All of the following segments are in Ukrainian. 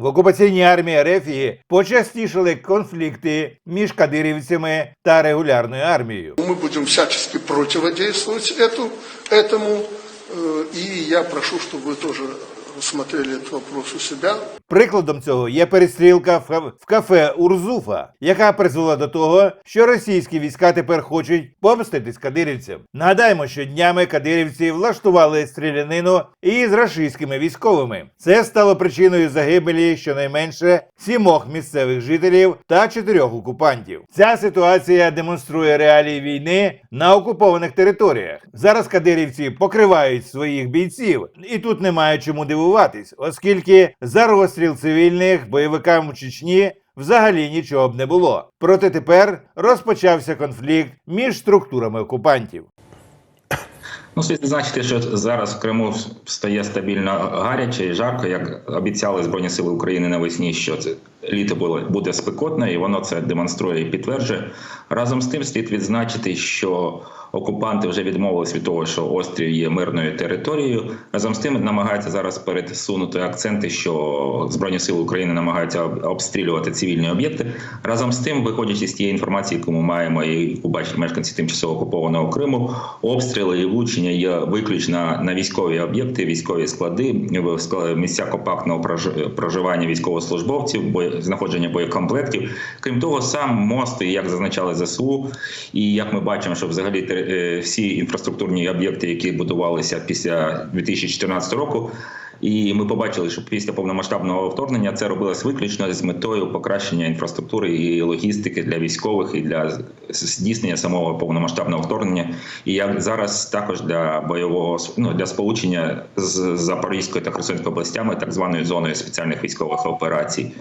В окупаційній армії Рефії почастішали конфлікти між кадирівцями та регулярною армією. Мы будем всячески противодействовать эту, этому. э, И я прошу, чтобы вы тоже рассмотрели этот вопрос у себя. Прикладом цього є перестрілка в в кафе Урзуфа, яка призвела до того, що російські війська тепер хочуть помститись кадирівцям. Нагадаємо, що днями кадирівці влаштували стрілянину із рашистськими військовими. Це стало причиною загибелі щонайменше сімох місцевих жителів та чотирьох окупантів. Ця ситуація демонструє реалії війни на окупованих територіях. Зараз кадирівці покривають своїх бійців, і тут немає чому дивуватись, оскільки за розстріл цивільних бойовикам у Чечні взагалі нічого б не було. Проте тепер розпочався конфлікт між структурами окупантів. Ну, слід зазначити, що зараз в Криму стає стабільно гаряче і жарко, як обіцяли Збройні Сили України навесні, що це літо було буде спекотне, і воно це демонструє і підтверджує. Разом з тим слід відзначити, що окупанти вже відмовились від того, що острів є мирною територією. Разом з тим намагаються зараз пересунути акценти, що Збройні Сили України намагаються обстрілювати цивільні об'єкти. Разом з тим, виходячи з тієї інформації, яку ми маємо, і яку мешканці тимчасово окупованого Криму, обстріли і влучення є виключно на військові об'єкти, військові склади, місця компактного прож- проживання військовослужбовців, бо- знаходження боєкомплектів. Крім того, сам мост, як зазначали ЗСУ, і як ми бачимо, що взагалі тери- е, всі інфраструктурні об'єкти, які будувалися після 2014 року. І ми побачили, що після повномасштабного вторгнення це робилось виключно з метою покращення інфраструктури і логістики для військових і для здійснення самого повномасштабного вторгнення. І як зараз також для бойового ну, для сполучення з Запорізькою та Херсонською областями, так званою зоною спеціальних військових операцій.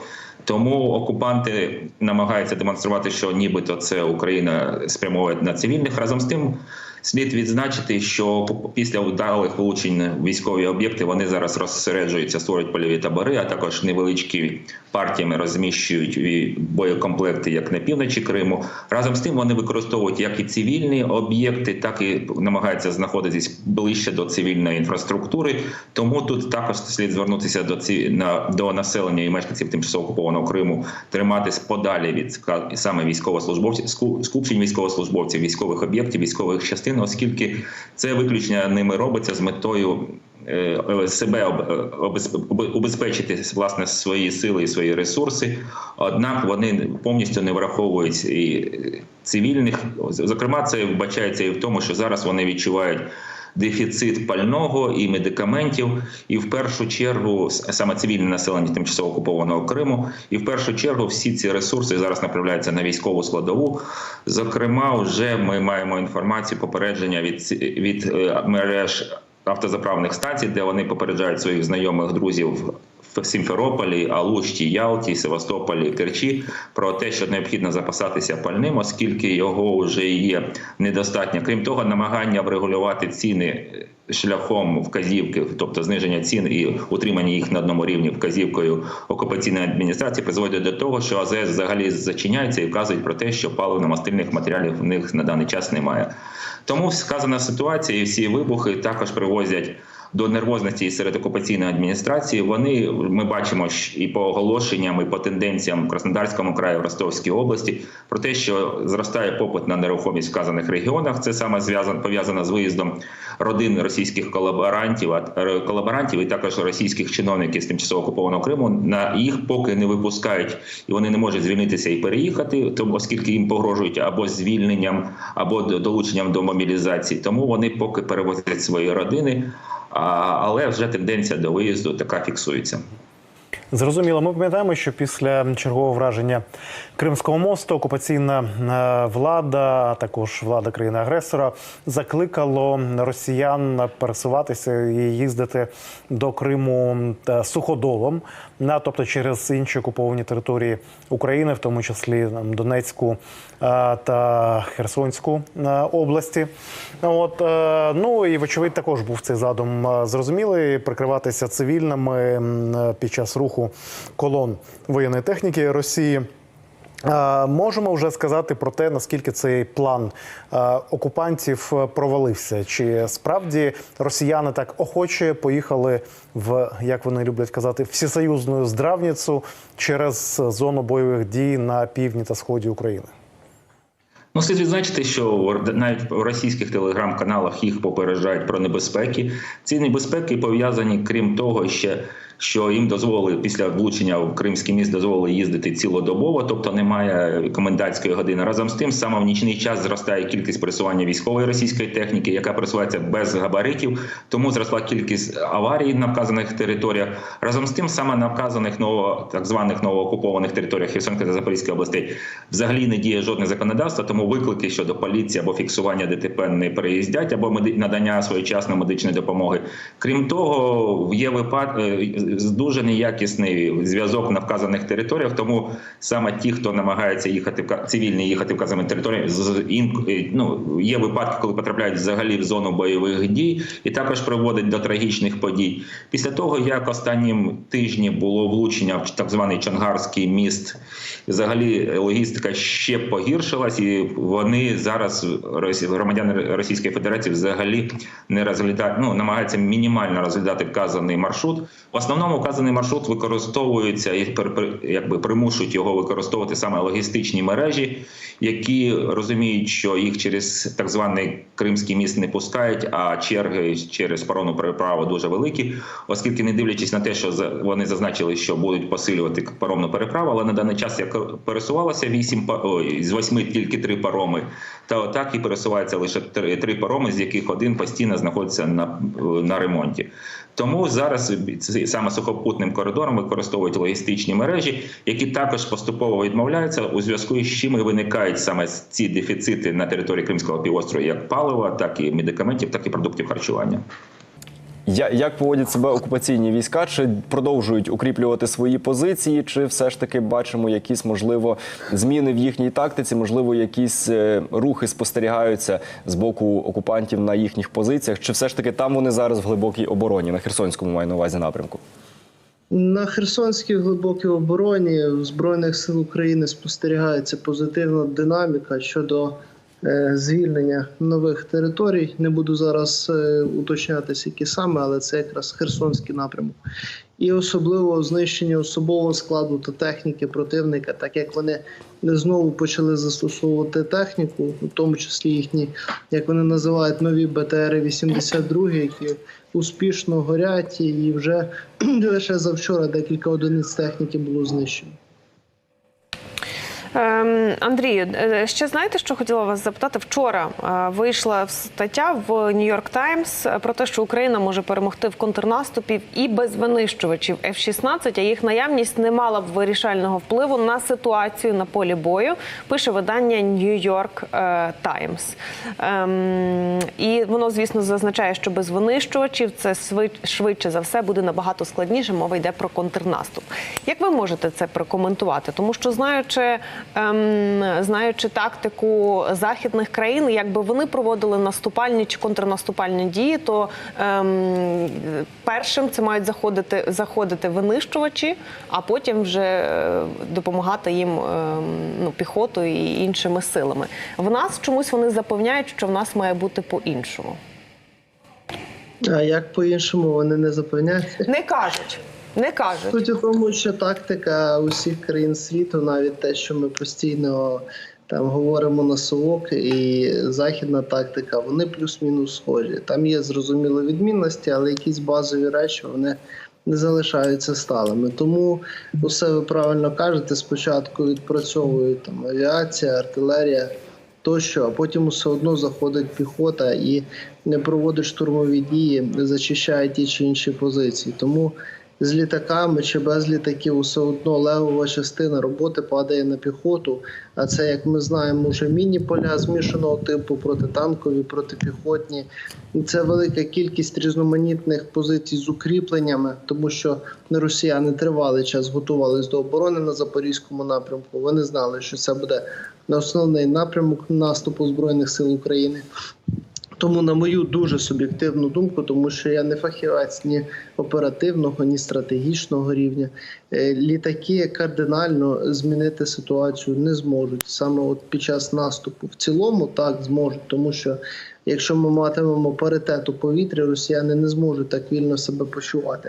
Тому окупанти намагаються демонструвати, що нібито це Україна спрямовує на цивільних. Разом з тим слід відзначити, що після вдалих влучень військові об'єкти вони зараз розсереджуються, створюють польові табори, а також невеличкі партіями розміщують боєкомплекти як на півночі Криму. Разом з тим вони використовують як і цивільні об'єкти, так і намагаються знаходитись ближче до цивільної інфраструктури. Тому тут також слід звернутися до ці на до населення і мешканців тимчасово окупованого Криму, триматись подалі від саме військовослужбовців, скупчень військовослужбовців, військових об'єктів, військових частин, оскільки це виключення ними робиться з метою. е, Себе об- убезпечити власне свої сили і свої ресурси, однак вони повністю не враховують і цивільних. Зокрема, це вбачається і в тому, що зараз вони відчувають дефіцит пального і медикаментів, і в першу чергу саме цивільне населення тимчасово окупованого Криму, і в першу чергу всі ці ресурси зараз направляються на військову складову. Зокрема, вже ми маємо інформацію попередження від від е, мереж автозаправних станцій, де вони попереджають своїх знайомих друзів. В Сімферополі, Алушті, Ялті, Севастополі, Керчі про те, що необхідно запасатися пальним, оскільки його вже є недостатньо. Крім того, намагання врегулювати ціни шляхом вказівки, тобто зниження цін і утримання їх на одному рівні вказівкою окупаційної адміністрації, призводить до того, що АЗС взагалі зачиняється і вказують про те, що паливно-мастильних матеріалів в них на даний час немає. Тому сказана ситуація і всі вибухи також привозять до нервозності серед окупаційної адміністрації. Вони ми бачимо і по оголошенням, і по тенденціям в Краснодарському краї, в Ростовській області про те, що зростає попит на нерухомість в вказаних регіонах. Це саме зв'язано пов'язано з виїздом родин російських колаборантів, е, колаборантів і також російських чиновників з тимчасово окупованого Криму. На їх поки не випускають, і вони не можуть звільнитися і переїхати, тому оскільки їм погрожують або звільненням, або до- долученням до мобілізації. Тому вони поки перевозять свої родини. Але вже тенденція до виїзду така фіксується. Зрозуміло, ми пам'ятаємо, що після чергового враження Кримського мосту окупаційна е, влада, а також влада країни-агресора, закликало росіян пересуватися і їздити до Криму е, суходолом, тобто через інші окуповані території України, в тому числі Донецьку е, та Херсонську області. От ну і вочевидь також був цей задум зрозумілий прикриватися цивільними під час руху колон воєнної техніки Росії. Можемо вже сказати про те, наскільки цей план окупантів е, провалився. Чи справді росіяни так охоче поїхали в, як вони люблять казати, всесоюзну здравницю через зону бойових дій на півдні та сході України? Ну, слід відзначити, що навіть в російських телеграм-каналах їх попереджають про небезпеки. Ці небезпеки пов'язані, крім того, ще що їм дозволили після влучення в Кримський міст дозволили їздити цілодобово, тобто немає комендантської години. Разом з тим, саме в нічний час зростає кількість пересування військової російської техніки, яка пересувається без габаритів, тому зросла кількість аварій на вказаних територіях. Разом з тим, саме на вказаних ново так званих новоокупованих територіях Херсонської та Запорізької областей взагалі не діє жодне законодавство, тому виклики щодо поліції або фіксування ДТП не переїздять, або надання своєчасної медичної допомоги. Крім того, є випад е, дуже неякісний зв'язок на вказаних територіях. Тому саме ті, хто намагається їхати в цивільні їхати вказаними територіями, е, ну є випадки, коли потрапляють взагалі в зону бойових дій, і також приводить до трагічних подій. Після того, як останнім тижні було влучення в так званий Чангарський міст, взагалі логістика ще погіршилась, і вони зараз громадяни Російської Федерації взагалі не розглядають, ну намагаються мінімально розглядати вказаний маршрут. В основному вказаний маршрут використовується і якби примушують його використовувати саме логістичні мережі, які розуміють, що їх через так званий Кримський міст не пускають, а черги через паромну переправу дуже великі, оскільки не дивлячись на те, що вони зазначили, що будуть посилювати паромну переправу, але на даний час як пересувалося вісім ой, з восьми тільки три пароми, та отак і пересувається лише три пароми, з яких один постійно знаходиться на, на ремонті. Тому зараз саме сухопутним коридором використовують логістичні мережі, які також поступово відмовляються, у зв'язку з чим і виникають саме ці дефіцити на території Кримського півострова, як палива, так і медикаментів, так і продуктів харчування. Як поводять себе окупаційні війська? Чи продовжують укріплювати свої позиції, чи все ж таки бачимо якісь можливо зміни в їхній тактиці? Можливо, якісь е, рухи спостерігаються з боку окупантів на їхніх позиціях? Чи все ж таки там вони зараз в глибокій обороні на Херсонському маю на увазі напрямку? На Херсонській глибокій обороні в Збройних сил України спостерігається позитивна динаміка щодо звільнення нових територій. Не буду зараз е, уточнятися, які саме, але це якраз Херсонський напрямок. І особливо знищення особового складу та техніки противника, так як вони знову почали застосовувати техніку, у тому числі їхні, як вони називають, нові БТР-82, які успішно горять, і вже лише завчора декілька одиниць техніки було знищено. Ем, Андрію, е, ще знаєте, що хотіла вас запитати? Вчора е, вийшла стаття в Нью-Йорк Таймс про те, що Україна може перемогти в контрнаступі і без винищувачів F-16, а їх наявність не мала б вирішального впливу на ситуацію на полі бою. Пише видання Нью-Йорк е, Таймс. Ем, І воно, звісно, зазначає, що без винищувачів це швидше за все буде набагато складніше. Мова йде про контрнаступ. Як ви можете це прокоментувати? Тому що знаючи, ем, знаючи тактику західних країн, якби вони проводили наступальні чи контрнаступальні дії, то ем, першим це мають заходити заходити винищувачі, а потім вже е, допомагати їм ем, ну, піхотою і іншими силами. В нас чомусь вони запевняють, що в нас має бути по-іншому. А як по-іншому вони не запевняють? Не кажуть. Не кажуть. Суть у тому, що тактика усіх країн світу, навіть те, що ми постійно там говоримо на совок, і західна тактика, вони плюс-мінус схожі. Там є зрозумілі відмінності, але якісь базові речі вони не залишаються сталими. Тому усе ви правильно кажете. Спочатку відпрацьовують там авіація, артилерія. Тощо, а потім все одно заходить піхота і не проводить штурмові дії, зачищає ті чи інші позиції. Тому з літаками чи без літаків все одно левова частина роботи падає на піхоту. А це, як ми знаємо, вже міні-поля змішаного типу, протитанкові, протипіхотні. І це велика кількість різноманітних позицій з укріпленнями, тому що росіяни тривалий час готувались до оборони на запорізькому напрямку. Вони знали, що це буде основний напрямок наступу збройних сил України. Тому, на мою дуже суб'єктивну думку, тому що я не фахівець ні оперативного, ні стратегічного рівня, е, літаки кардинально змінити ситуацію не зможуть саме от під час наступу. В цілому так зможуть, тому що якщо ми матимемо паритет у повітрі, росіяни не зможуть так вільно себе почувати.